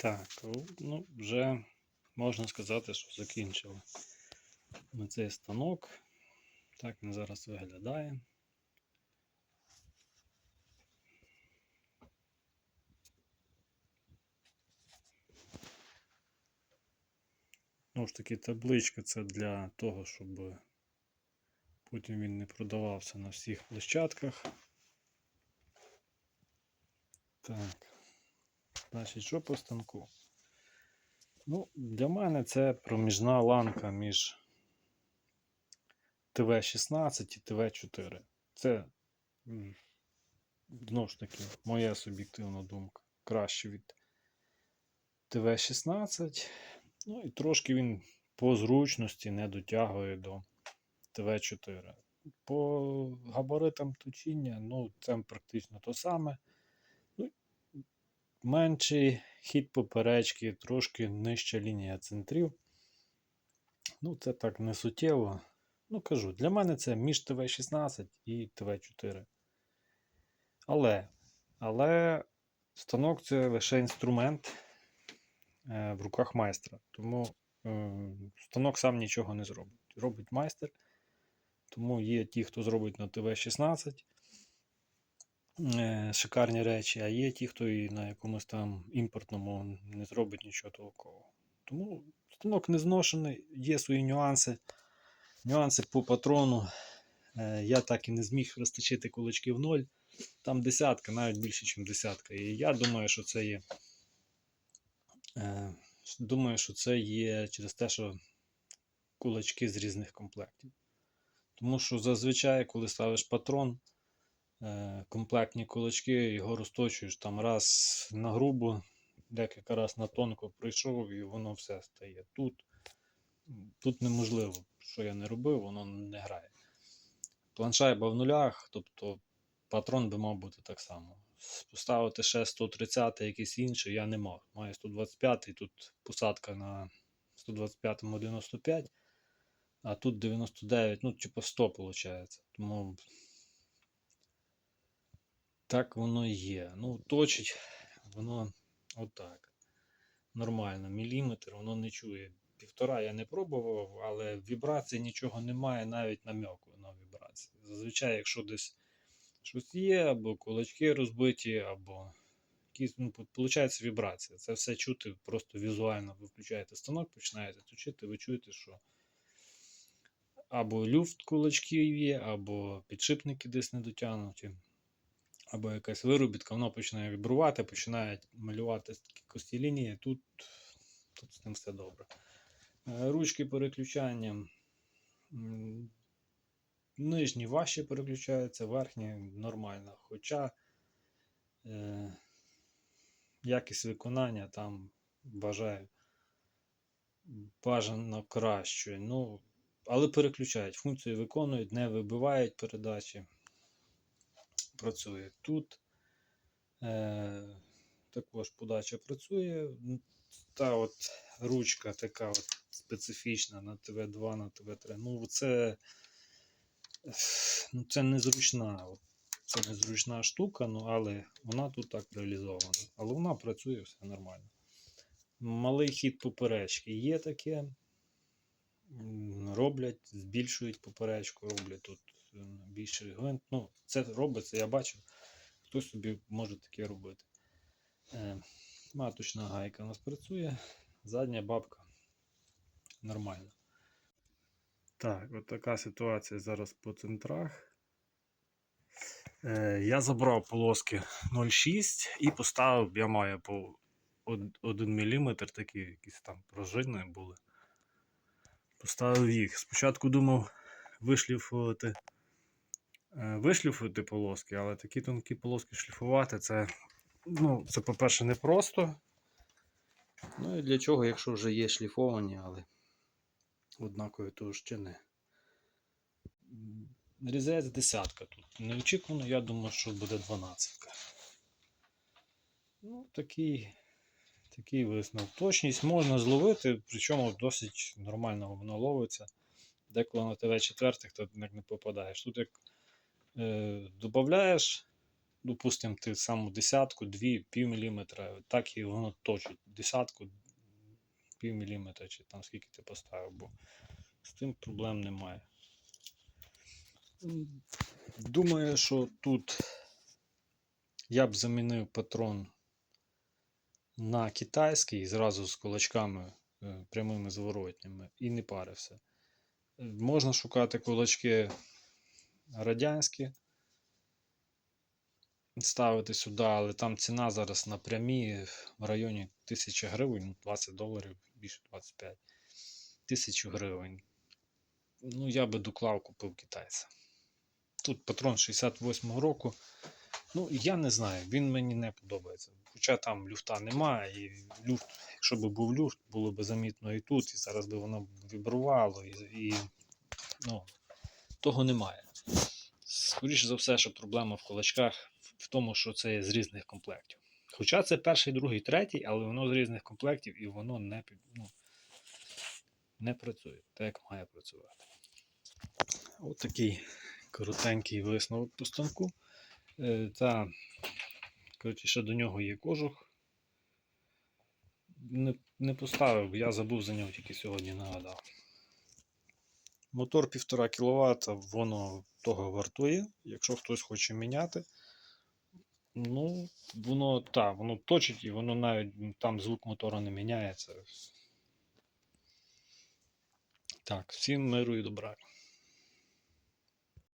Так, ну вже можна сказати, що закінчили ми цей станок. Так він зараз виглядає. Ну ж таки, табличка це для того, щоб потім він не продавався на всіх площадках. Так. Значить, що по станку? Ну, для мене це проміжна ланка між ТВ-16 і ТВ-4. Це, знову ж таки, моя суб'єктивна думка. Краще від ТВ-16. Ну і трошки він по зручності не дотягує до ТВ-4. По габаритам точіння, ну, це практично то саме. Менший хід поперечки, трошки нижча лінія центрів. Ну, це так не суттєво. Ну, кажу, для мене це між ТВ-16 і ТВ-4. Але, але станок це лише інструмент е, в руках майстра. Тому е, станок сам нічого не зробить. Робить майстер. Тому є ті, хто зробить на ТВ-16 е, шикарні речі, а є ті, хто і на якомусь там імпортному не зробить нічого толкового. Тому станок не зношений, є свої нюанси. Нюанси по патрону. Е, Я так і не зміг розточити кулачки в ноль. Там десятка, навіть більше, ніж десятка. І я думаю, що це є. е, Думаю, що це є через те, що кулачки з різних комплектів. Тому що зазвичай, коли ставиш патрон, е, комплектні кулачки, його розточуєш там раз на грубо, декілька раз на тонко прийшов, і воно все стає. Тут, тут неможливо, що я не робив, воно не грає. Планшайба в нулях, тобто патрон би мав бути так само. Поставити ще 130 якийсь інший я не мав. Маю 125 тут посадка на 125 95, а тут 99, ну, типу 100 виходить. Тому так воно є. Ну, точить воно отак. Нормально, міліметр, воно не чує. Півтора я не пробував, але вібрації нічого немає, навіть намеку на вібрації. Зазвичай, якщо десь щось є, або кулачки розбиті, або якісь, ну, вібрація. Це все чути просто візуально. Ви включаєте станок, починаєте точити, ви чуєте, що або люфт кулачків є, або підшипники десь не дотягнуті, або якась виробітка, воно починає вібрувати, починає малювати кості лінії. Тут, тут з ним все добре. Е, Ручки переключання. Нижні важче переключаються, верхні нормально. Хоча е, якість виконання там бажаю бажано кращою. Ну, але переключають. Функцію виконують, не вибивають передачі. Працює тут. Е, також подача працює. Та от ручка така от специфічна на ТВ2, на ТВ3. Ну, це, ну, це незручна. Це незручна штука, ну, але вона тут так реалізована. Але вона працює все нормально. Малий хід поперечки є таке. Роблять, збільшують поперечку, роблять тут е, більший. Ну, це робиться, я бачив. Хтось собі може таке робити. Е, маточна гайка у нас працює, задня бабка нормально. Так, от така ситуація зараз по центрах. Е, я забрав полоски 0,6 і поставив, я маю по 1 мм, такі якісь там пружини були. Поставив їх. Спочатку думав вишліфувати, вишліфувати полоски, але такі тонкі полоски шліфувати це, ну, це по-перше, непросто. Ну і для чого, якщо вже є шліфовані, але однакові товщини. М, Різець десятка тут. Неочікувано, я думаю, що буде 12. Ну, такий, такий висновок. Точність можна зловити, причому досить нормально воно ловиться. Деколи на ТВ-4 то не попадаєш. Тут як е, додаєш допустимо, ти саму десятку, дві, пів міліметра, так і воно точить. Десятку, пів міліметра, чи там скільки ти поставив, бо з тим проблем немає. Думаю, що тут я б замінив патрон на китайський зразу з кулачками е, прямими зворотніми і не парився. Е, Можна шукати кулачки радянські, ставити сюди, але там ціна зараз на прямі в районі 1000 гривень, ну, 20 доларів, більше 25. 1000 гривень. Ну, я би доклав, купив китайця. Тут патрон 68-го року. Ну, я не знаю, він мені не подобається. Хоча там люфта немає, і люфт, якщо б був люфт, було б замітно і тут, і зараз би воно вібрувало, і, і ну, того немає. Скоріше за все, що проблема в кулачках в тому, що це є з різних комплектів. Хоча це перший, другий, третій, але воно з різних комплектів і воно не, ну, не працює так, як має працювати. От такий коротенький висновок по станку. Е, Та, коротше, ще до нього є кожух. Не, не поставив, я забув за нього тільки сьогодні нагадав. Мотор 1,5 кВт, воно того вартує. Якщо хтось хоче міняти, ну, воно так, воно точить і воно навіть там звук мотора не міняється. Так, всім миру і добра.